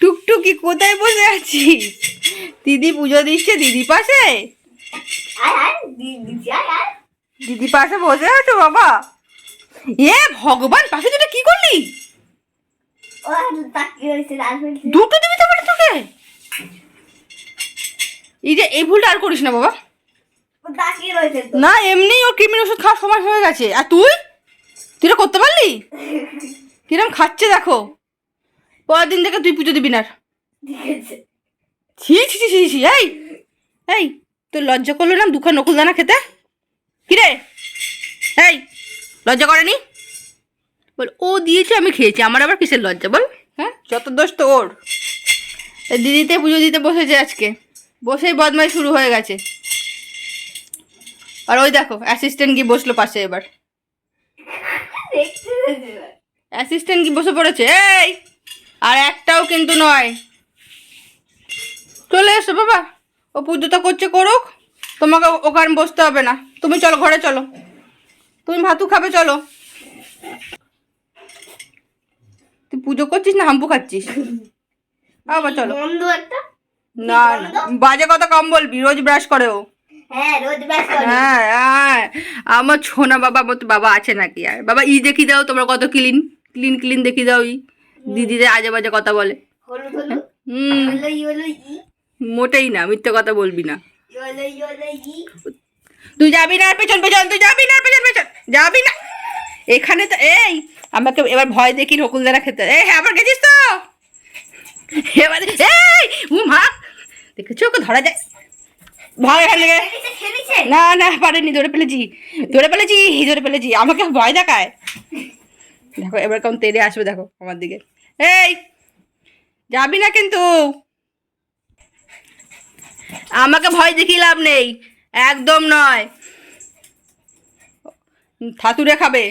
টুকটুকি কোথায় বসে আছিস? দিদি পুজো দিচ্ছে দিদি পাশে? দিদি পাশে বসে আছো বাবা? এ ভগবান পাশে যেটা কি করলি? ও দুটো দিবি তো তোকে? এই যে এই ভুলটা আর করিস না বাবা। ও না এমনি ওর কৃমির ওষুধ খাওয়ার সময় হয়ে গেছে। আর তুই? তুই করতে পারলি? কিরম খাচ্ছে দেখো। পরের দিন থেকে তুই পুজো দিবি না ছি ছি ছি ছি এই এই তোর লজ্জা করল না? দুখান নকুল দানা খেতে? কিরে? এই লজ্জা করেনি? বল ও দিয়েছে আমি খেয়েছি। আমার আবার কিসের লজ্জা বল? হ্যাঁ? যত দোষ তো ওর দিদিতে পুজো দিতে বসেছে আজকে। বসেই বদমাই শুরু হয়ে গেছে। আর ওই দেখো অ্যাসিস্ট্যান্ট গিয়ে বসল পাশে এবার। অ্যাসিস্ট্যান্ট কি বসে পড়েছে? এই! আর একটাও কিন্তু নয়। চলে এসো বাবা। ও পুজোটা করছে করুক। তোমাকে ওখানে বসতে হবে না। তুমি চলো ঘরে চলো। তুমি ভাতু খাবে চলো। তুই পুজো করছিস না হাম্পু খাচ্ছিস? আবার চলো। না না। বাজে কথা কম বলবি রোজ ব্রাশ করে ও। হ্যাঁ হ্যাঁ হ্যাঁ। আমার ছোনা বাবা মতো বাবা আছে নাকি আর? বাবা ই দেখি দাও তোমরা কত ক্লিন ক্লিন ক্লিন দেখি দাও ই। দিদিদের আজে বাজে কথা বলে। হুম। মোটেই না মিথ্যে কথা বলবি না। তুই যাবি না পেছন পেছন তুই যাবি না পেছন পেছন। যাবি না। এখানে তো এই আমাকে এবার ভয় দেখি নকুল দ্বারা খেতে এই হ্যাঁ আবার গেছিস তো? এবার এই মা। দেখেছ ওকে ধরা যায়? ভয় এখান থেকে। না না পারেনি ধরে ফেলেছি। ধরে ফেলেছি ধরে ফেলেছি। আমাকে ভয় দেখায়। দেখো, এবার কেমন তেলে আসবে, দেখো, আমার দিকে। এই, যাবি না কিন্তু? আমাকে ভয় দেখিয়ে লাভ নেই, একদম নয়। থাতুরে খাবে।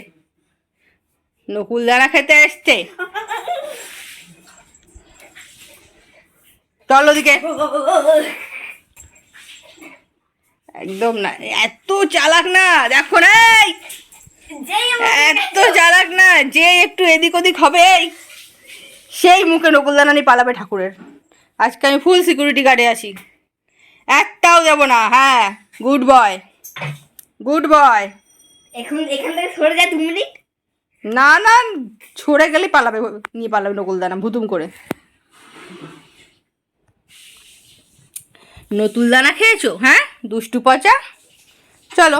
নকুল দানা খেতে এসছে। চল ওদিকে। একদম না, এত চালাক না, দেখো না এই, যেই এত চালাক না যে একটু এদিক ওদিক হবে সেই মুখে নকুলদানা নিয়ে পালাবে ঠাকুরের। আজকে আমি ফুল সিকিউরিটি গার্ডে আছি। একটাও যাব না হ্যাঁ গুড বয় গুড বয় এখন এখান থেকে সরে যায় দু মিনিট। না না ছড়ে গেলে পালাবে নিয়ে পালাবে নকুলদানা ভুতুম করে। নতুল দানা খেয়েছো হ্যাঁ? দুষ্টু পচা। চলো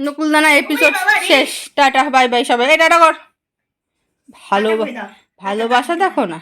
নকুলদানা এপিসোড শেষ। টাটা বাই বাই সবাই। এই টাটা কর। ভালো। ভালোবাসা দেখো না